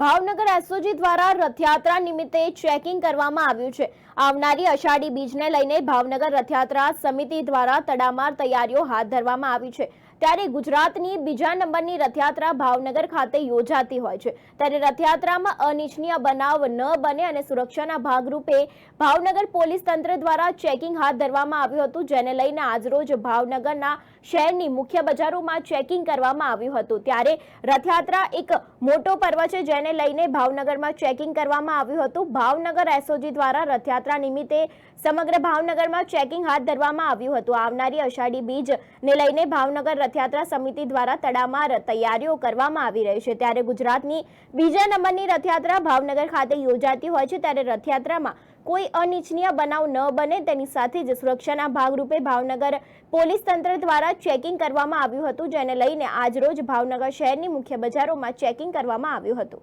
Bhavnagar SOG દ્વારા રથયાત્રા નિમિત્તે checking કરવામાં આવ્યું છે. આવનારી અષાઢી બીજને લઈને ભાવનગર રથયાત્રા સમિતિ દ્વારા તડામાર તૈયારીઓ હાથ ધરવામાં આવી છે. ત્યારે ગુજરાતની બીજા નંબરની રથયાત્રા ભાવનગર ખાતે યોજાતી હોય છે. ત્યારે રથયાત્રામાં અનિચ્છનીય બનાવ ન બને અને સુરક્ષાના ભાગરૂપે ભાવનગર પોલીસ તંત્ર દ્વારા ચેકિંગ હાથ ધરવામાં આવ્યું હતું, જેને લઈને આજરોજ ભાવનગરના શહેરની મુખ્ય બજારોમાં ચેકિંગ કરવામાં આવ્યું હતું. ત્યારે રથયાત્રા એક મોટો પર્વ છે, જેને લઈને ભાવનગરમાં ચેકિંગ કરવામાં આવ્યું હતું. ભાવનગર એસઓજી દ્વારા રથયાત્રા નિમિત્તે સમગ્ર ભાવનગરમાં ચેકિંગ હાથ ધરવામાં આવ્યું હતું. આવનારી અષાઢી બીજને લઈને ભાવનગર રથયાત્રા સમિતિ દ્વારા તડામાર તૈયારીઓ કરવામાં આવી રહી છે. ત્યારે ગુજરાતની બીજા નંબરની રથયાત્રા ભાવનગર ખાતે યોજાતી હોય છે. ત્યારે રથયાત્રામાં કોઈ અનિચ્છનીય બનાવ ન બને, તેની સાથે જ સુરક્ષાના ભાગરૂપે ભાવનગર પોલીસ તંત્ર દ્વારા ચેકિંગ કરવામાં આવ્યું હતું, જેને લઈને આજરોજ ભાવનગર શહેરની મુખ્ય બજારોમાં ચેકિંગ કરવામાં આવ્યું હતું.